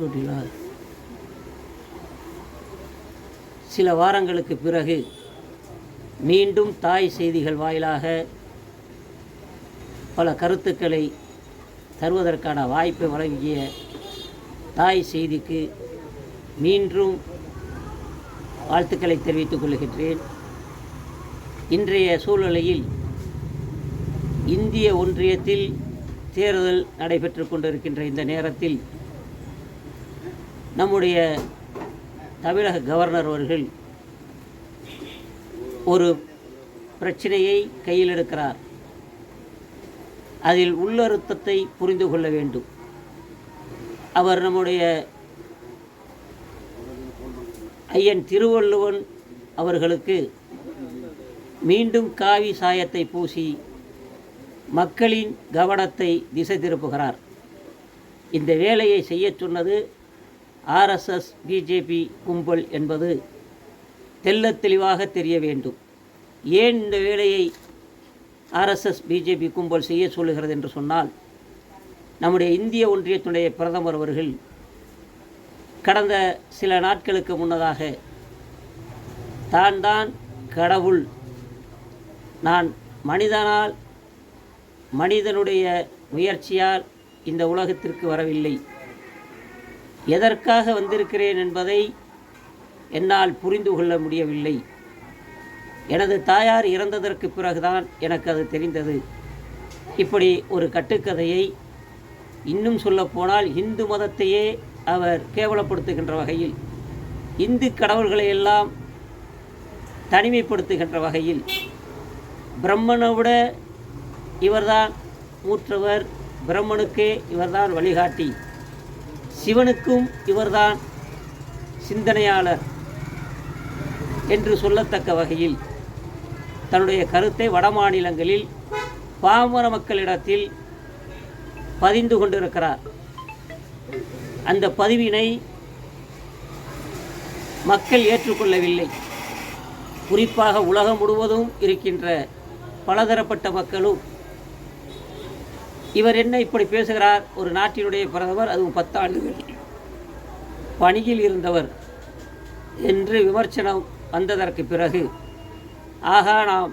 போட்டுட்டீங்களா சில வாரங்களுக்கு பிறகு மீண்டும் தாய் செய்திகள் வாயிலாக பல கருத்துக்களை தருவதற்கான வாய்ப்பை வழங்கிய தாய் செய்திக்கு மீண்டும் வாழ்த்துக்களை தெரிவித்துக் கொள்கின்றேன். இன்றைய சூழ்நிலையில் இந்திய ஒன்றியத்தில் தேர்தல் நடைபெற்று கொண்டிருக்கின்ற இந்த நேரத்தில் நம்முடைய தமிழக கவர்னர் அவர்கள் ஒரு பிரச்சனையை கையில் எடுக்கிறார். அதில் உள்ளறுத்தத்தை புரிந்து கொள்ள வேண்டும். அவர் நம்முடைய ஐயன் திருவள்ளுவன் அவர்களுக்கு மீண்டும் காவி சாயத்தை பூசி மக்களின் கவனத்தை திசை திருப்புகிறார். இந்த வேலையை செய்யச் சொன்னது ஆர்எஸ்எஸ் பிஜேபி கும்பல் என்பது தெள்ளத் தெளிவாக தெரிய வேண்டும். ஏன் இந்த வேலையை ஆர்எஸ்எஸ் பிஜேபி கும்பல் செய்ய சொல்லுகிறது என்று சொன்னால் நம்முடைய இந்திய ஒன்றியத்துடைய பிரதமர் அவர்கள் கடந்த சில நாட்களுக்கு முன்னதாக தான் தான் கடவுள் நான் மனிதனால் மனிதனுடைய முயற்சியால் இந்த உலகத்திற்கு வரவில்லை. எதற்காக வந்திருக்கிறேன் என்பதை என்னால் புரிந்து கொள்ள முடியவில்லை. எனது தாயார் இறந்ததற்கு பிறகுதான் எனக்கு அது தெரிந்தது. இப்படி ஒரு கட்டுக்கதையை இன்னும் சொல்லப்போனால் இந்து மதத்தையே அவர் கேவலப்படுத்துகின்ற வகையில் இந்து கடவுள்களை எல்லாம் தனிமைப்படுத்துகின்ற வகையில் பிரம்மனை விட இவர்தான் மூற்றவர் பிரம்மனுக்கே இவர்தான் வழிகாட்டி. சிவனுக்கும் இவர்தான் சிந்தனையாளர் என்று சொல்லத்தக்க வகையில் தன்னுடைய கருத்தை வடமாநிலங்களில் பாமர மக்களிடத்தில் பதிந்து கொண்டிருக்கிறார். அந்த பதிவினை மக்கள் ஏற்றுக்கொள்ளவில்லை. குறிப்பாக உலகம் முழுவதும் இருக்கின்ற பலதரப்பட்ட மக்களும் இவர் என்ன இப்படி பேசுகிறார்? ஒரு நாட்டினுடைய பிரதமர் அதுவும் பத்தாண்டுகள் பணியில் இருந்தவர் என்று விமர்சனம் வந்ததற்கு பிறகு ஆகா நாம்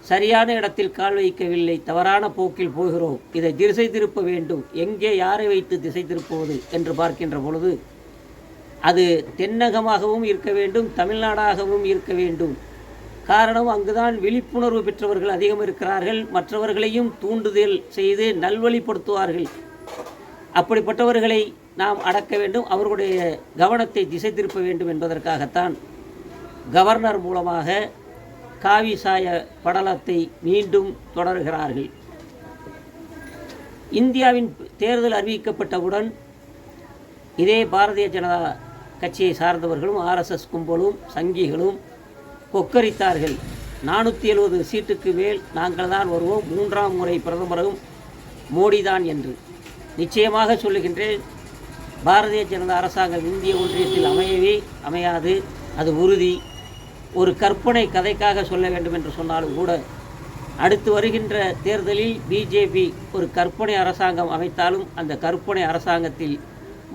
சரியான இடத்தில் கால் வைக்கவில்லை தவறான போக்கில் போகிறோம். இதை திசை திருப்ப வேண்டும். எங்கே யாரை வைத்து திசை திருப்புவது? என்று பார்க்கின்ற பொழுது அது தென்னகமாகவும் இருக்க வேண்டும் தமிழ்நாடாகவும் இருக்க வேண்டும். காரணம் அங்குதான் விழிப்புணர்வு பெற்றவர்கள் அதிகம் இருக்கிறார்கள். மற்றவர்களையும் தூண்டுதல் செய்து நல்வழிப்படுத்துவார்கள். அப்படிப்பட்டவர்களை நாம் அடக்க வேண்டும். அவர்களுடைய கவனத்தை திசை திருப்ப வேண்டும் என்பதற்காகத்தான் கவர்னர் மூலமாக காவி சாய படலத்தை மீண்டும் தொடர்கிறார்கள். இந்தியாவின் தேர்தல் அறிவிக்கப்பட்டவுடன் இதே பாரதிய ஜனதா கட்சியை சார்ந்தவர்களும் ஆர்எஸ்எஸ் கும்பலும் சங்கிகளும் கொக்கரித்தார்கள். நானூற்றி எழுபது சீட்டுக்கு மேல் நாங்கள் தான் வருவோம். மூன்றாம் முறை பிரதமரும் மோடிதான் என்று. நிச்சயமாக சொல்லுகின்றேன் பாரதிய ஜனதா அரசாங்கம் இந்திய ஒன்றியத்தில் அமையவே அமையாது. அது உறுதி. ஒரு கற்பனை கதைக்காக சொல்ல வேண்டும் என்று சொன்னாலும் கூட அடுத்து வருகின்ற தேர்தலில் பிஜேபி ஒரு கற்பனை அரசாங்கம் அமைத்தாலும் அந்த கற்பனை அரசாங்கத்தில்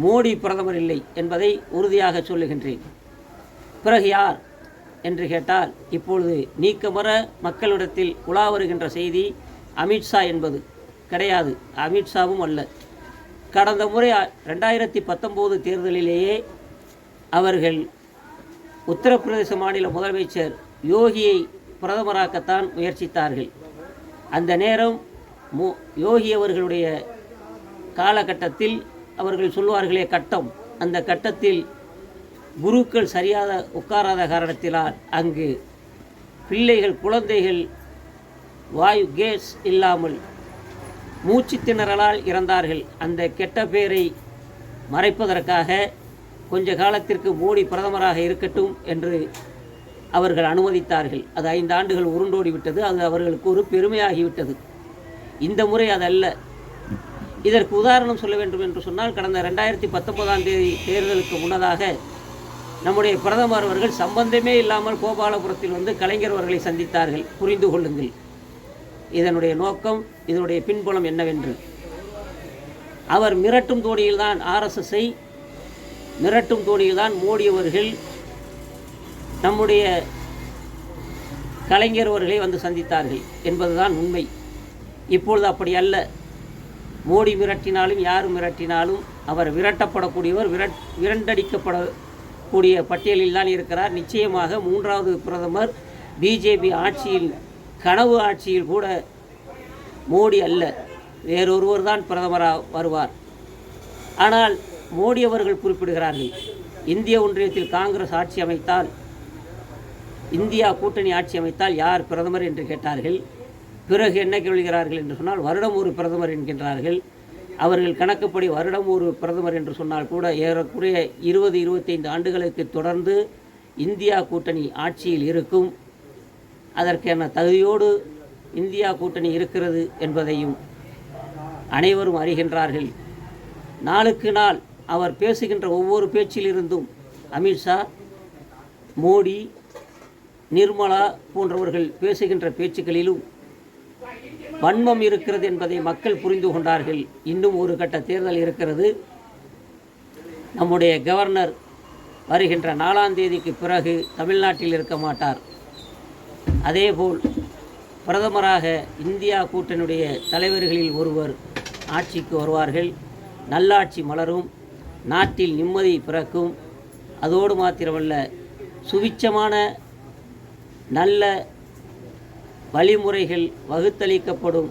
மோடி பிரதமர் இல்லை என்பதை உறுதியாக சொல்லுகின்றேன். பிறகு யார்? என்று கேட்டால் இப்பொழுது நீக்கமர மக்களிடத்தில் உலா வருகின்ற செய்தி அமித்ஷா என்பது. கிடையாது அமித்ஷாவும் அல்ல. கடந்த முறை ரெண்டாயிரத்தி பத்தொம்போது தேர்தலிலேயே அவர்கள் உத்தரப்பிரதேச மாநில முதலமைச்சர் யோகியை பிரதமராக்கத்தான் முயற்சித்தார்கள். அந்த நேரம் மோ யோகி அவர்களுடைய காலகட்டத்தில் அவர்கள் சொல்வார்களே கட்டம். அந்த கட்டத்தில் குருக்கள் சரியாக உட்காராத காரணத்தினால் அங்கு பிள்ளைகள் குழந்தைகள் வாயு கேஸ் இல்லாமல் மூச்சு திணறலால் இறந்தார்கள். அந்த கெட்ட பேரை மறைப்பதற்காக கொஞ்ச காலத்திற்கு மோடி பிரதமராக இருக்கட்டும் என்று அவர்கள் அனுமதித்தார்கள். அது ஐந்து ஆண்டுகள் உருண்டோடி விட்டது. அது அவர்களுக்கு ஒரு பெருமையாகிவிட்டது. இந்த முறை அதல்ல. இதற்கு உதாரணம் சொல்ல வேண்டும் என்று சொன்னால் கடந்த ரெண்டாயிரத்தி பத்தொன்பதாம் தேதி தேர்தலுக்கு முன்னதாக நம்முடைய பிரதமர் அவர்கள் சம்பந்தமே இல்லாமல் கோபாலபுரத்தில் வந்து கலைஞர் அவர்களை சந்தித்தார்கள். புரிந்து கொள்ளுங்கள். இதனுடைய நோக்கம் இதனுடைய பின்புலம் என்னவென்று. அவர் மிரட்டும் தோணியில்தான் ஆர்எஸ்எஸ்ஐ மிரட்டும் தோணியில்தான் மோடி அவர்கள் நம்முடைய கலைஞர் அவர்களை வந்து சந்தித்தார்கள் என்பதுதான் உண்மை. இப்பொழுது அப்படி அல்ல. மோடி மிரட்டினாலும் யார் மிரட்டினாலும் அவர் விரட்டப்படக்கூடியவர் விரட் விரண்டடிக்கப்பட கூடிய பட்டியலில் தான் இருக்கிறார். நிச்சயமாக மூன்றாவது பிரதமர் பிஜேபி ஆட்சியில் கனவு ஆட்சியில் கூட மோடி அல்ல. வேறொருவர் தான் பிரதமராக வருவார். ஆனால் மோடி அவர்கள் குறிப்பிடுகிறார்கள் இந்திய ஒன்றியத்தில் காங்கிரஸ் ஆட்சி அமைத்தால் இந்தியா கூட்டணி ஆட்சி அமைத்தால் யார் பிரதமர் என்று கேட்டார்கள். பிறகு என்ன கேள்கிறார்கள் என்று சொன்னால் வருடம் ஒரு பிரதமர் என்கின்றார்கள். அவர்கள் கணக்குப்படி வருடம் ஒரு பிரதமர் என்று சொன்னால் கூட ஏறக்குறைய இருபது இருபத்தைந்து ஆண்டுகளுக்கு தொடர்ந்து இந்தியா கூட்டணி ஆட்சியில் இருக்கும். அதற்கான தகுதியோடு இந்தியா கூட்டணி இருக்கிறது என்பதையும் அனைவரும் அறிகின்றார்கள். நாளுக்கு நாள் அவர் பேசுகின்ற ஒவ்வொரு பேச்சிலிருந்தும் அமித்ஷா மோடி நிர்மலா போன்றவர்கள் பேசுகின்ற பேச்சுக்களிலும் வன்மம் இருக்கிறது என்பதை மக்கள் புரிந்து கொண்டார்கள். இன்னும் ஒரு கட்ட தேர்தல் இருக்கிறது. நம்முடைய கவர்னர் வருகின்ற நாலாம் தேதிக்கு பிறகு தமிழ்நாட்டில் இருக்க மாட்டார். அதேபோல் பிரதமராக இந்தியா கூட்டணியுடைய தலைவர்களில் ஒருவர் ஆட்சிக்கு வருவார்கள். நல்லாட்சி மலரும் நாட்டில் நிம்மதி பிறக்கும். அதோடு மாத்திரமல்ல சுவிச்சமான நல்ல வழிமுறைகள் வகுத்தளிக்கப்படும்.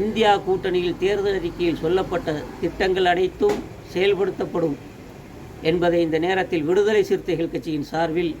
இந்தியா கூட்டணியில் தேர்தல் அறிக்கையில் சொல்லப்பட்ட திட்டங்கள் அனைத்தும் செயல்படுத்தப்படும் என்பதை இந்த நேரத்தில் விடுதலை சிறுத்தைகள் கட்சியின் சார்பில்